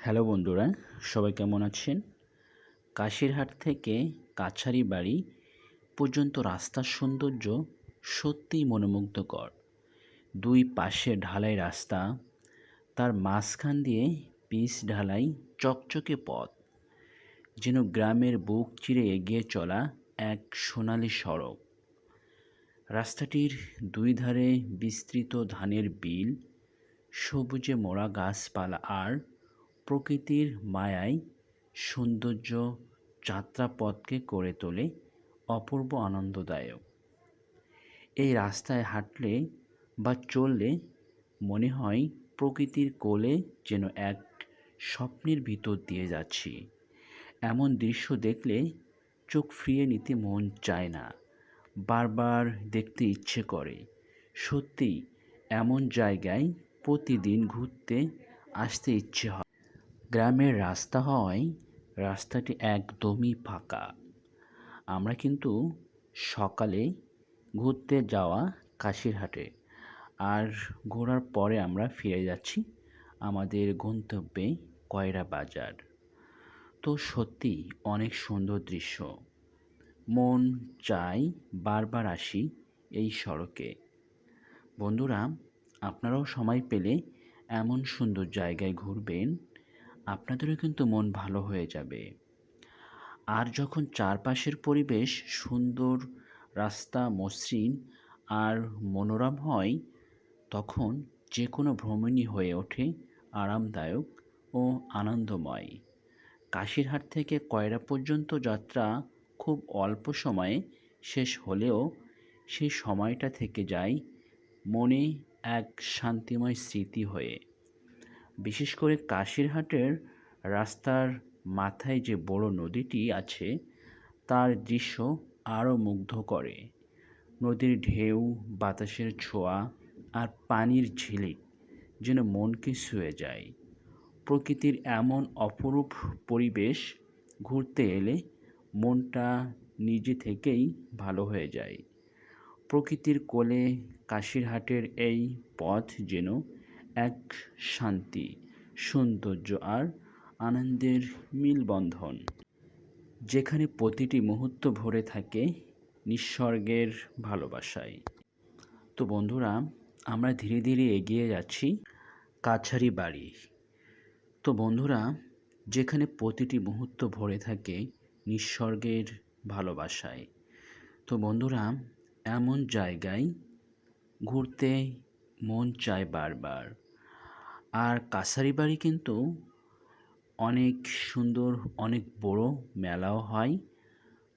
Hello বন্ধুরা, সবাই কেমন আছেন? কাশিরহাট থেকে কাছারি বাড়ি পর্যন্ত রাস্তার সৌন্দর্য সত্যিই মনোমুগ্ধকর। দুই পাশে ঢালাই রাস্তা, তার মাঝখান দিয়ে পিচ ঢালাই চকচকে পথ, যেন গ্রামের বুক চিরে এগিয়ে চলা এক সোনালি সড়ক। রাস্তাটির দুই ধারে বিস্তৃত ধানের বিল, সবুজে মোড়া গাছপালা আর প্রকৃতির মায়ায় সৌন্দর্য যাত্রাপথকে করে তোলে, অপূর্ব আনন্দদায়ক। এই রাস্তায় হাঁটলে বা চললে মনে হয় প্রকৃতির কোলে যেন এক স্বপ্নের ভিতর দিয়ে যাচ্ছি। এমন দৃশ্য দেখলে চোখ ফিরিয়ে নিতে মন চায় না, বারবার দেখতে ইচ্ছে করে। সত্যি এমন জায়গায় প্রতিদিন ঘুরতে আসতে ইচ্ছে হয়। গ্রামের রাস্তা হওয়ায় রাস্তাটি একদমই ফাঁকা। আমরা কিন্তু সকালে ঘুরতে যাওয়া কাশিরহাটে। আর ঘোরার পরে আমরা ফিরে যাচ্ছি আমাদের গন্তব্যে কয়রা বাজার। তো সত্যি অনেক সুন্দর দৃশ্য। মন চাই বারবার আসি এই সড়কে। বন্ধুরা, আপনারাও সময় পেলে এমন সুন্দর জায়গায় ঘুরবেন আপনাদেরও কিন্তু মন ভালো হয়ে যাবে। আর যখন চারপাশের পরিবেশ সুন্দর, রাস্তা মসৃণ আর মনোরম হয়, তখন যে কোনো ভ্রমণই হয়ে ওঠে আরামদায়ক ও আনন্দময়। কাশিরহাট থেকে কয়রা পর্যন্ত যাত্রা খুব অল্প সময়ে শেষ হলেও সেই সময়টা থেকে যায় মনে এক শান্তিময় স্মৃতি হয়ে। বিশেষ করে কাশিরহাটের রাস্তার মাথায় যে বড় নদীটি আছে, তার দৃশ্য আরও মুগ্ধ করে। নদীর ঢেউ, বাতাসের ছোঁয়া আর পানির ঝিলিক যেন মনকে ছুঁয়ে যায়। প্রকৃতির এমন অপরূপ পরিবেশ ঘুরতে এলে মনটা নিজে থেকেই ভালো হয়ে যায়। প্রকৃতির কোলে কাশিরহাটের এই পথ যেন এক শান্তি, সৌন্দর্য আর আনন্দের মিলবন্ধন। যেখানে প্রতিটি মুহূর্ত ভরে থাকে নিঃস্বর্গের ভালোবাসায়। তো বন্ধুরা, আমরা ধীরে ধীরে এগিয়ে যাচ্ছি কাছারি বাড়ি। তো বন্ধুরা, যেখানে প্রতিটি মুহূর্ত ভরে থাকে নিঃস্বর্গের ভালোবাসায়। তো বন্ধুরা, এমন জায়গায় ঘুরতে মন চায় বারবার। আর কাছারি বাড়ি কিন্তু অনেক সুন্দর, অনেক বড় মেলাও হয়।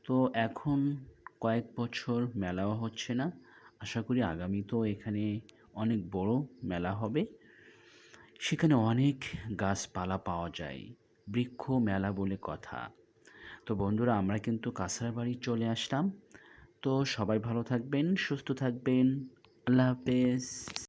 তো এখন কয়েক বছর মেলাও হচ্ছে না। আশা করি আগামীতেও এখানে অনেক বড় মেলা হবে। সেখানে অনেক গাছপালা পাওয়া যায়, বৃক্ষ মেলা বলে কথা। তো বন্ধুরা, আমরা কিন্তু কাছাড় বাড়ি চলে আসলাম। তো সবাই ভালো থাকবেন, সুস্থ থাকবেন। আল্লাহ হাফেজ।